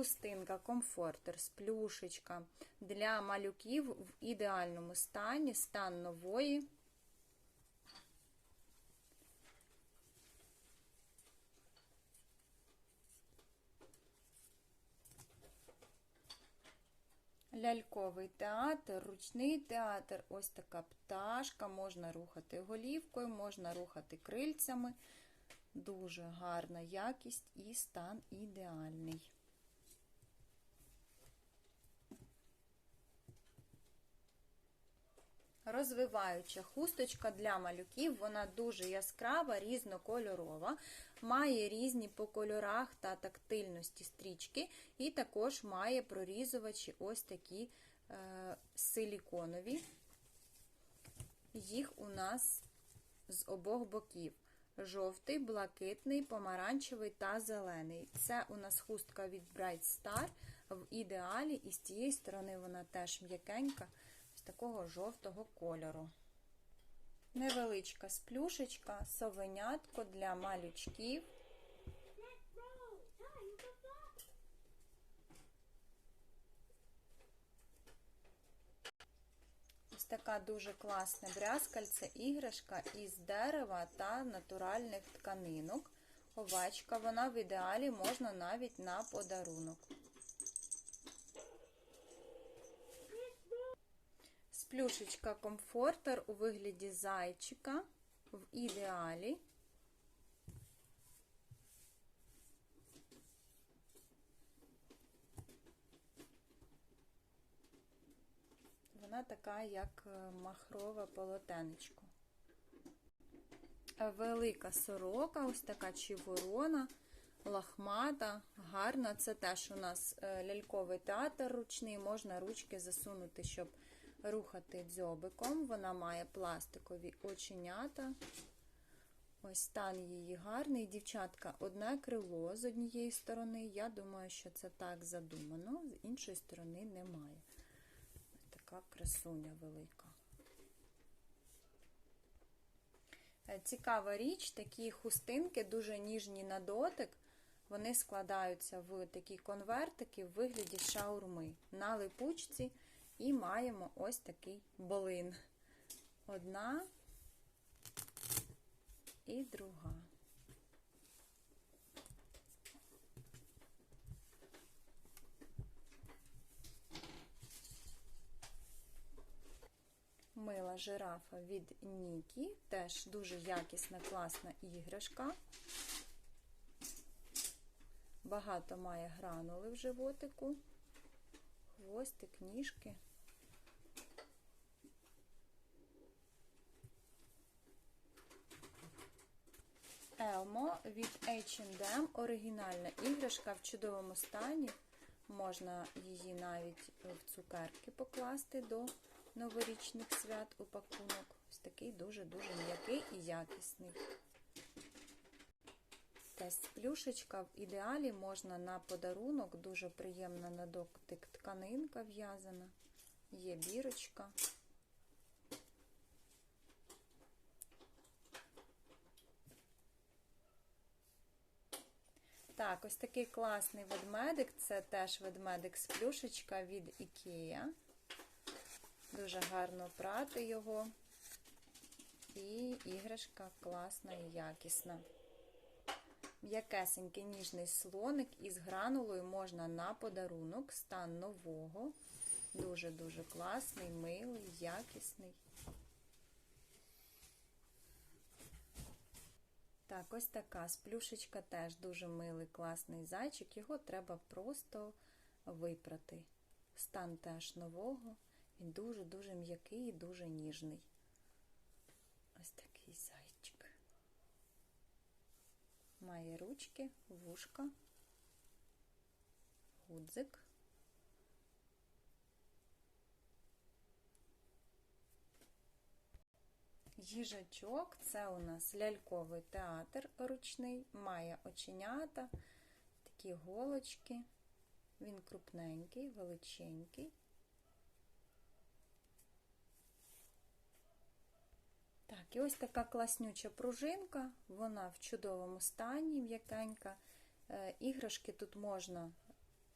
хустинка, комфортер, сплюшечка для малюків в ідеальному стані, стан нової. Ляльковий театр, ручний театр, ось така пташка, можна рухати голівкою, можна рухати крильцями. Дуже гарна якість і стан ідеальний. Розвиваюча хусточка для малюків, вона дуже яскрава, різнокольорова, має різні по кольорах та тактильності стрічки, і також має прорізувачі ось такі е, силіконові. Їх у нас з обох боків. Жовтий, блакитний, помаранчевий та зелений. Це у нас хустка від Bright Star в ідеалі, і з цієї сторони вона теж м'якенька, такого жовтого кольору. Невеличка сплюшечка, совенятко для малючків. Ось така дуже класна брязкальце, іграшка із дерева та натуральних тканинок. Овечка, вона в ідеалі можна навіть на подарунок. Сплюшечка комфортер у вигляді зайчика в ідеалі. Вона така, як е, махрове полотенечко. Велика сорока, ось така чи ворона, лахмата, гарна. Це теж у нас е, ляльковий театр ручний, можна ручки засунути, щоб рухати дзьобиком. Вона має пластикові оченята. Ось стан її гарний. Дівчатка, одне крило з однієї сторони. Я думаю, що це так задумано, з іншої сторони немає. Ось така красуня велика. Е, Цікава річ, такі хустинки дуже ніжні на дотик. Вони складаються в такі конвертики в вигляді шаурми на липучці. І маємо ось такий блин. Одна і друга. Мила жирафа від Нікі, теж дуже якісна, класна іграшка. Багато має гранули в животику, хвостик, ніжки. Елмо від H&M, оригінальна іграшка в чудовому стані. Можна її навіть в цукерки покласти до новорічних свят у пакунок. Ось такий дуже-дуже м'який і якісний. Теж плюшечка в ідеалі можна на подарунок, дуже приємна на дотик тканинка в'язана, є бірочка. Так, ось такий класний ведмедик. Це теж ведмедик з плюшечка від Ikea. Дуже гарно прати його. І іграшка класна і якісна. М'якесенький ніжний слоник із гранулою можна на подарунок, стан нового. Дуже-дуже класний, милий, якісний. Так, ось така сплюшечка теж дуже милий, класний зайчик. Його треба просто випрати. Стан теж нового. Він дуже-дуже м'який і дуже ніжний. Ось такий зайчик. Має ручки, вушка, гудзик. Їжачок це у нас ляльковий театр ручний, має оченята, такі голочки. Він крупненький, величенький. Так, і ось така класнюча пружинка, вона в чудовому стані, м'якенька. Іграшки тут можна